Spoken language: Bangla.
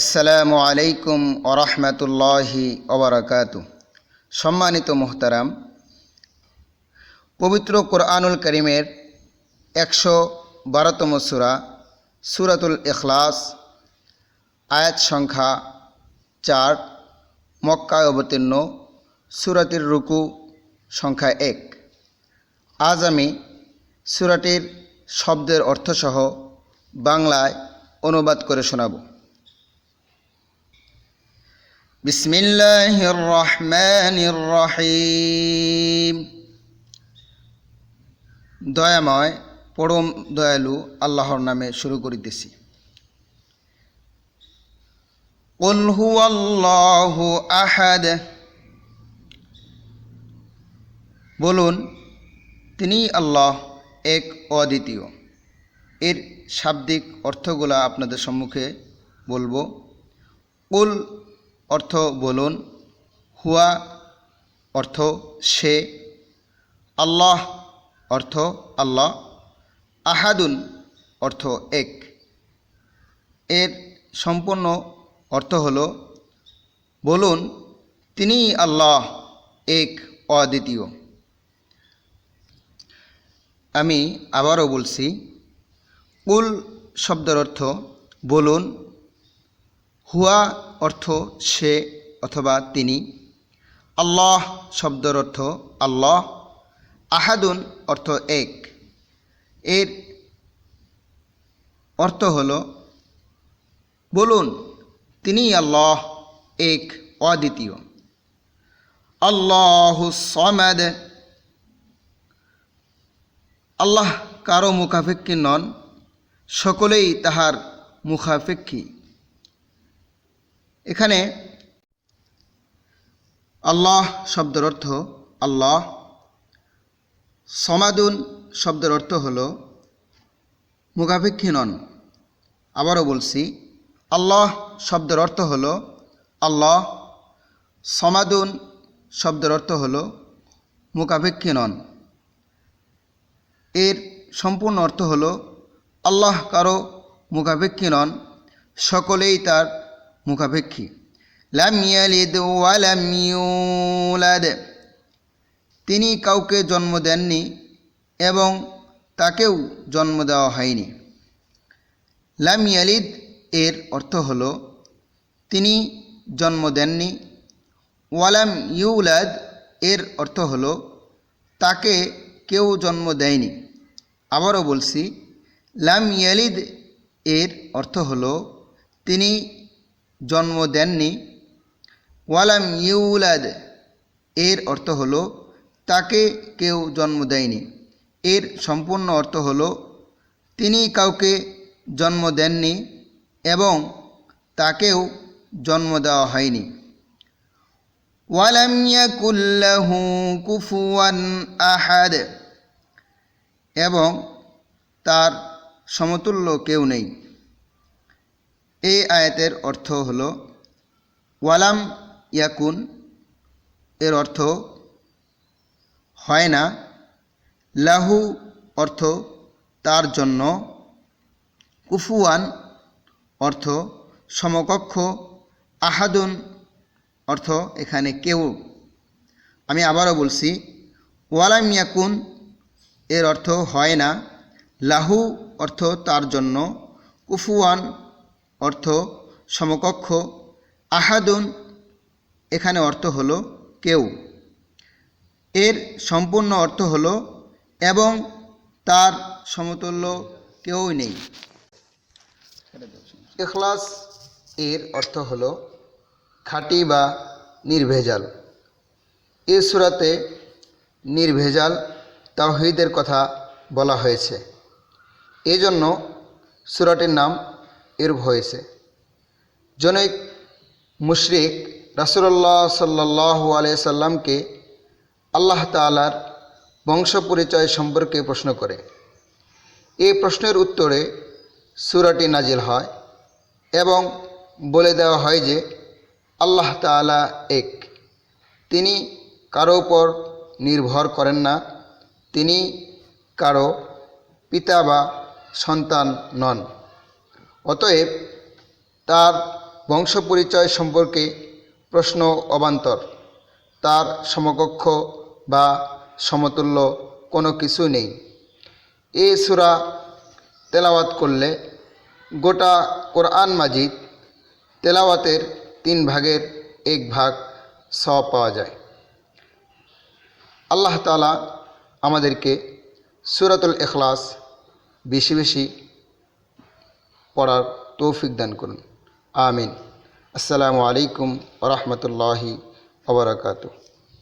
আসসালামু আলাইকুম ওরহমতুল্লাহি ওবরাকাত সম্মানিত মোহতারাম, পবিত্র কোরআনুল করিমের একশো বারোতম সুরা, সুরাতুল ইখলাস, আয়াত সংখ্যা চার, মক্কায় অবতীর্ণ, সুরাটির রুকু সংখ্যা এক। আজ আমি সুরাটির শব্দের অর্থসহ বাংলায় অনুবাদ করে শোনাব। বিসমিল্লাহির রহমানির রহিম দয়াময় পরম দয়ালু আল্লাহর নামে শুরু করিতেছি قل هو الله আহাদ বলুন তিনি আল্লাহ এক অদ্বিতীয় এর শাব্দিক অর্থগুলা আপনাদের সম্মুখে বলবো কুল অর্থ বলুন, হুয়া অর্থ সে, আল্লাহ অর্থ আল্লাহ, আহাদুন অর্থ এক। এর সম্পূর্ণ অর্থ হল, বলুন তিনি আল্লাহ এক অদ্বিতীয়। আমি আবারও বলছি কুল শব্দের অর্থ বলুন, হুয়া অর্থ সে অথবা তিনি। আল্লাহ শব্দর অর্থ আল্লাহ, আহাদুন অর্থ এক। এর অর্থ হল, বলুন তিনি আল্লাহ, এক, অদ্বিতীয়। আল্লাহ সমাদ। আল্লাহ কারও মুখাপেক্ষী নন, সকলেই তাহার মুখাপেক্ষী। এখানে আল্লাহ শব্দের অর্থ আল্লাহ, সমাদুন শব্দের অর্থ হল মুখাপেক্ষী নন। আবারও বলছি, আল্লাহ শব্দের অর্থ হল আল্লাহ, সমাদুন শব্দের অর্থ হল মুখাপেক্ষী নন। এর সম্পূর্ণ অর্থ হল আল্লাহ কারও মুখাপেক্ষী নন, সকলেই তার মুখাপেক্ষী। লাম ইয়ালিদ তিনি কাউকে জন্ম দেননি এবং তাকেও জন্ম দেওয়া হয়নি। লাম ইয়ালিদ এর অর্থ হল, তিনি জন্ম দেননি। ওয়ালাম ইউলাদ এর অর্থ হল, তাকে কেউ জন্ম দেয়নি। আবারও বলছি, লাম ইয়ালিদ এর অর্থ হল, তিনি জন্ম দেননি। ওয়ালাম ইউলাদ, এর অর্থ হল, তাকে কেউ জন্ম দেয়নি। এর সম্পূর্ণ অর্থ হল, তিনি কাউকে জন্ম দেননি এবং তাকেও জন্ম দেওয়া হয়নি। ওয়ালাম ইয়াকুল্লাহু কুফুয়ান আহাদ, এবং তার সমতুল্য কেউ নেই। আয়াতের অর্থ হল, ওয়ালাম ইয়াকুন এর অর্থ, হয় না লাহু অর্থ, তার জন্য কুফুয়ান অর্থ, সমকক্ষ আহাদুন অর্থ, এখানে কেউ আমি আবারও বলছি, ওয়ালাম ইয়াকুন এর অর্থ, হয় না লাহু অর্থ, তার জন্য কুফুয়ান অর্থ সমকক্ষ। আহাদুন, এখানে অর্থ হল কেউ। এর সম্পূর্ণ অর্থ হল এবং তার সমতুল্য কেউই নেই। এখলাস এর অর্থ হল খাঁটি বা নির্ভেজাল। এ সুরাতে নির্ভেজাল তাওহিদের কথা বলা হয়েছে। এজন্য সুরাটির নাম এর হয়েছে জনৈক মুশরিক রাসুল্লাহ সাল্লাহ সাল্লামকে আল্লাহ তালার বংশ পরিচয় সম্পর্কে প্রশ্ন করে। এই প্রশ্নের উত্তরে সুরাটি নাজিল হয় এবং বলে দেওয়া হয় যে, আল্লাহ তালা এক। তিনি কারও উপর নির্ভর করেন না, তিনি কারও পিতা বা সন্তান নন। অতএব তার বংশ পরিচয় সম্পর্কে প্রশ্ন অবান্তর। তার সমকক্ষ বা সমতুল্য কোনো কিছু নেই। এ সুরা তেলাওয়াত করলে গোটা কোরআন মাজিদ তেলাওয়াতের তিন ভাগের এক ভাগ স পাওয়া যায়। আল্লাহ তালা আমাদেরকে সুরাতুল এখলাস বেশি বেশি পড়ার তৌফিক দান করুন। আমিন। আসসালামু আলাইকুম রহমতুল্লাহি ওবরাকাতু